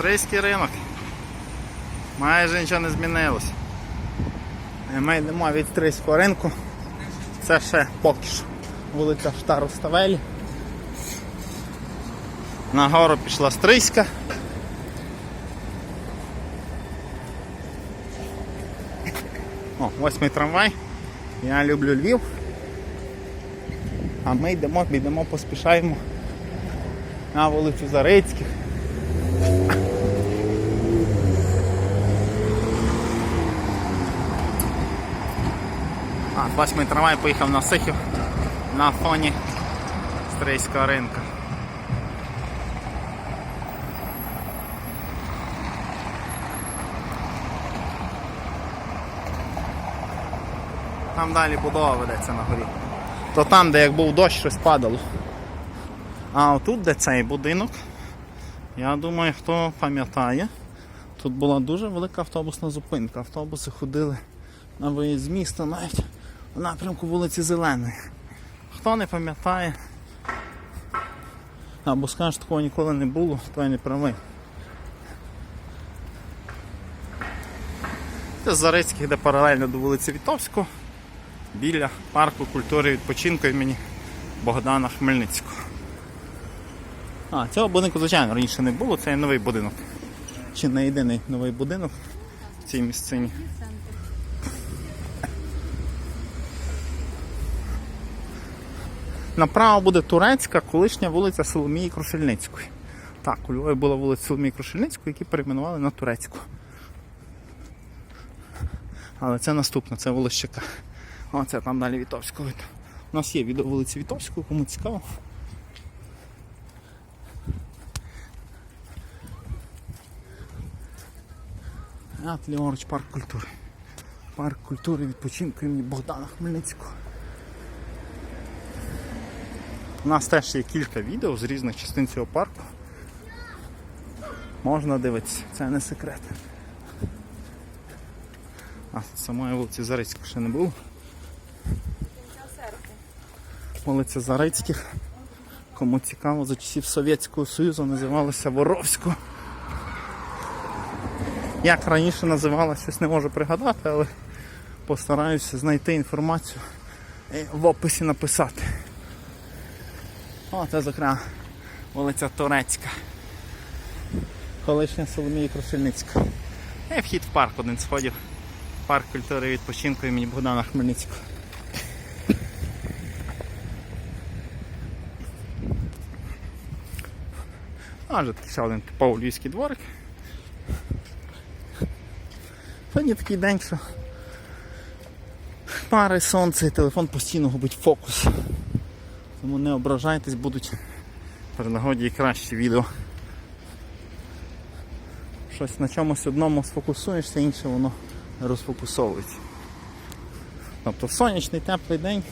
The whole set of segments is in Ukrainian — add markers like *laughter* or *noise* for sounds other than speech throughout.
Стрийський ринок. Майже нічого не змінилося. Ми йдемо від Стрийського ринку. Це ще поки що вулиця Штароставелі. Нагору пішла Стрийська. О, восьмий трамвай. Я люблю Львів. А ми йдемо, йдемо, поспішаємо на вулицю Зарицьких. А, восьмий трамвай поїхав на Сихів на фоні Стрийського ринку. Там далі будова ведеться на горі. То там, де як був дощ, щось падало. А отут, де цей будинок, я думаю, хто пам'ятає, тут була дуже велика автобусна зупинка. Автобуси ходили на виїзд з міста навіть в напрямку вулиці Зеленої. Хто не пам'ятає, або скаже, що такого ніколи не було, то я не правий. Це Зарицький, де паралельно до вулиці Вітовського, біля парку культури відпочинку імені Богдана Хмельницького. А, цього будинку, звичайно, раніше не було, це новий будинок. Чи не єдиний новий будинок в цій місцині. Направо буде турецька, колишня вулиця Соломії Крушельницької. Так, у Львові була вулиця Соломії Крушельницької, які перейменували на турецьку. Але це наступна, це вуличка. Оце там далі Вітовського. У нас є відео вулиці Вітовського, кому цікаво. А ліворуч парк культури. Парк культури відпочинку імені Богдана Хмельницького. У нас теж є кілька відео з різних частин цього парку. Можна дивитися, це не секрет. А самої вулиці Зарицької ще не було. Вулиця Зарицьких. Кому цікаво, за часів Совєтського Союзу називалася Воровською. Як раніше називалася, не можу пригадати, але постараюся знайти інформацію і в описі написати. О, це зокрема вулиця Турецька. Колишня Соломія Крушельницька. І вхід в парк один з сходів. Парк культури і відпочинку імені Богдана Хмельницького. А вже такий ще один типовий дворик. Сьогодні такий день, що пари сонце і телефон постійно губить фокус. Тому не ображайтесь, будуть при нагоді і кращі відео. Щось на чомусь одному сфокусуєшся, інше воно розфокусовується. Тобто в сонячний теплий день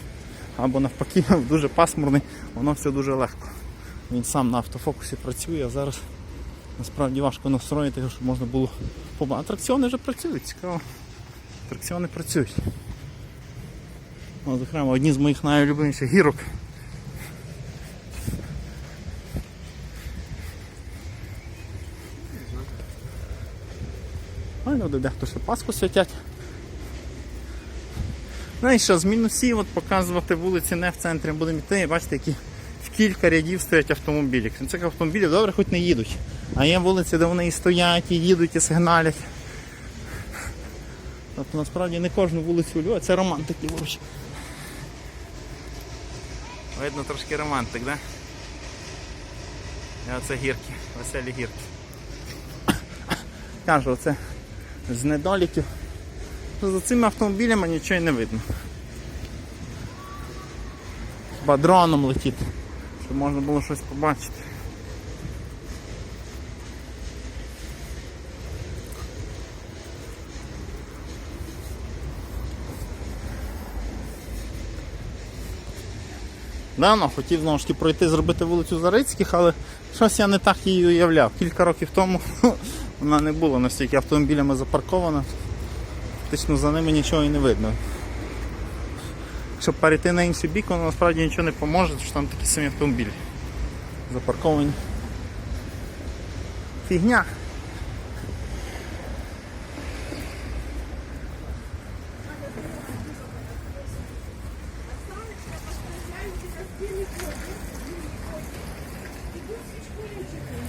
або навпаки в *laughs* дуже пасмурний, воно все дуже легко. Він сам на автофокусі працює, а зараз насправді важко настроїти, щоб можна було побачити. Атракціони вже працюють, цікаво. Атракціони працюють. Зокрема, одні з моїх найулюбленіших гірок. А ну дехто ще Пасху святять. Ну і що, з мінусів от показувати вулиці не в центрі будемо йти, бачите, які в кілька рядів стоять автомобілі. Крім цих автомобілів добре хоч не їдуть. А є вулиці, де вони і стоять, і їдуть, і сигналять. Тобто насправді не кожну вулицю у Львові, це романтик ліворуч. Видно трошки романтик, да? І оце гірки, веселі гірки. Кажу, оце з недоліків. За цими автомобілями нічого не видно. Хіба дроном летіти, щоб можна було щось побачити. Давно хотів знову ж таки пройти, зробити вулицю Зарицьких, але щось я не так її уявляв. Кілька років тому вона не була настільки автомобілями запаркована. Фактично за ними нічого і не видно. Щоб перейти на інший бік, воно насправді нічого не поможе, тому що там такі самі автомобілі запарковані. Фігня.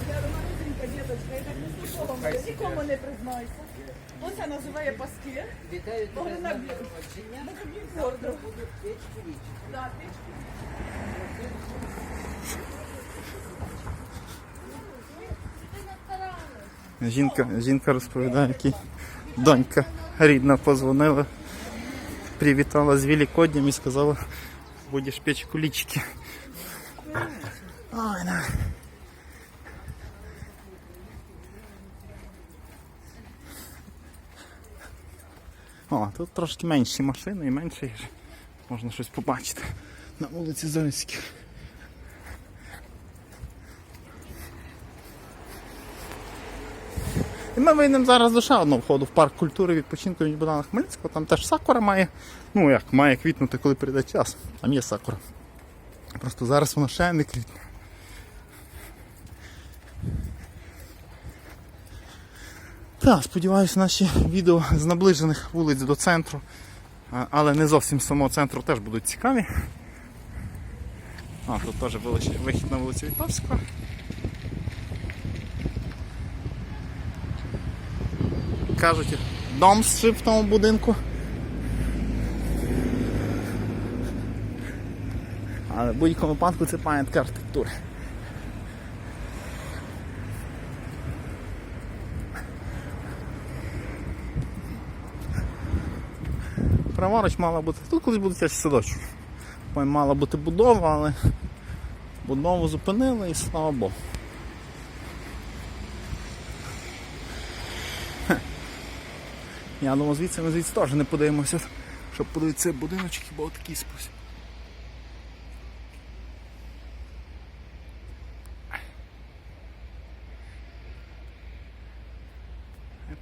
Я маленька діточка, я так не слухала, нікому не признаюся. Оце називає паски. Вітаю тебе з днем народження. На тобі гордо. Будуть печки вічі. Да, печки. Жінка, жінка розповідає, якій донька рідна позвонила, привітала з Великоднем і сказала, будеш печь кулички. Ой, на. О, тут трошки менші машини і менше їх. можна щось побачити на вулиці Зорицькій. І ми вийдемо зараз до ще одного входу в парк культури відпочинку від Богдана Хмельницького. Там теж сакура має, ну як, має квітнути, коли прийде час. Там є сакура. Просто зараз вона ще не квітне. Так, сподіваюся, наші відео з наближених вулиць до центру, але не зовсім з самого центру теж будуть цікаві. А, тут теж вихід на вулицю Вітовського. кажуть, дом зшив в тому будинку. Але в будь-якому випадку це пам'ятка архітектури. Праворуч мала бути. Тут колись буде теж садочок. Мала бути будова, але будову зупинили і слава Богу. Я думаю, звідси ми звідси теж не подивимося, щоб подивитися будиночок, хіба отакий спосіб.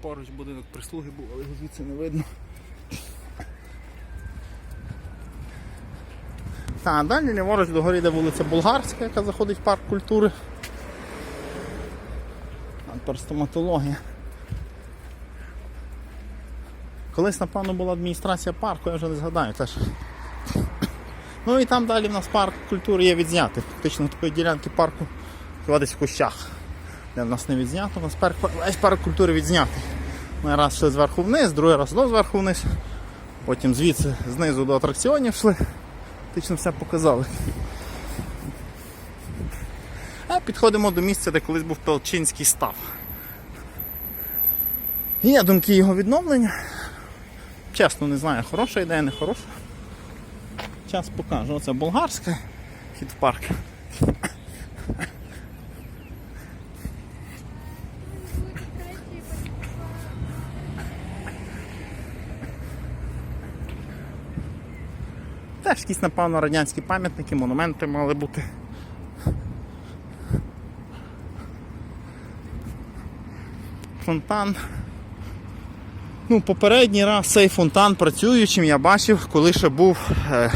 Поруч будинок прислуги був, але його звідси не видно. Так, далі ліворуч до гори йде вулиця Болгарська, яка заходить в парк культури. А тепер стоматологія. Колись, напевно, була адміністрація парку, я вже не згадаю теж. Ну і там далі в нас парк культури є відзнятий. Фактично такої ділянки парку десь в кущах. Де в нас не відзнято, у нас парк, весь парк культури відзнятий. Ми раз йшли зверху вниз, другий раз знову зверху вниз. Потім звідси знизу до атракціонів йшли. Фактично все показали. А підходимо до місця, де колись був Пелчинський став. Є думки його відновлення. Чесно, не знаю, хороша ідея, не хороша. Час покаже. Оце болгарська хід в парк. Теж якісь, напевно, радянські пам'ятники, монументи мали бути. Фонтан. Ну, попередній раз цей фонтан працюючим я бачив, коли ще був е,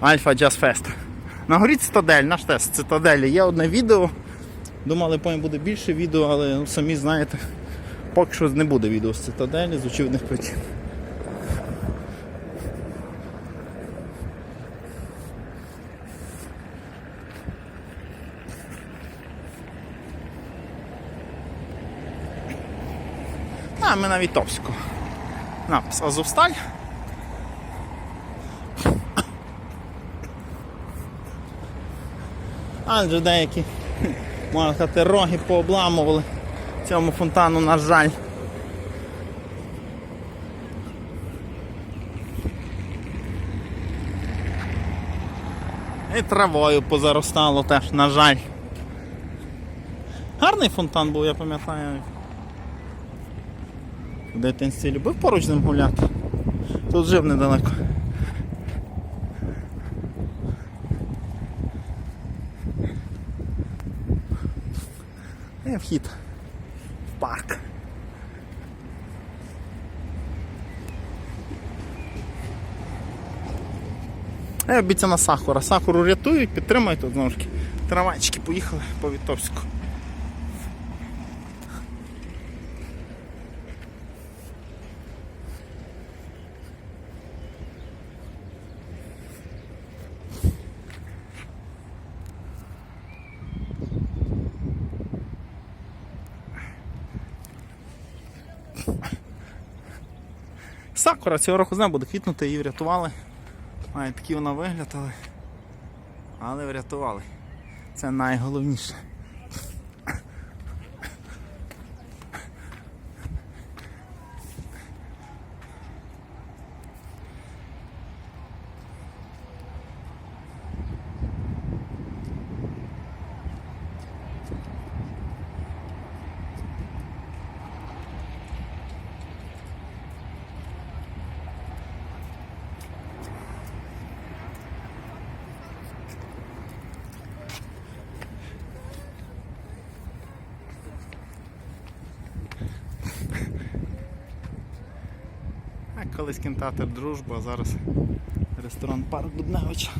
Альфа Джаз Фест. На горі цитадель, наш тест цитаделі. Є одне відео. Думали, потім буде більше відео, але ну, самі знаєте, поки що не буде відео з цитаделі з очевидних причин. А, ми на Вітовську. Напис Азовсталь. Адже деякі, можна сказати, роги пообламували цьому фонтану, на жаль. І травою позаростало теж, на жаль. Гарний фонтан був, я пам'ятаю. В дитинстві любив поруч з ним гуляти. Тут жив недалеко. І вхід в парк. І обіцяна сахара. Сахару рятують, підтримують тут знову ж таки. Трамвайчики поїхали по Вітовську. Сакура цього року знаю, буде квітнути, її врятували. Має такий вона вигляд, але, але врятували. Це найголовніше. Колись кінотеатр Дружба, а зараз ресторан Парк Дубневича.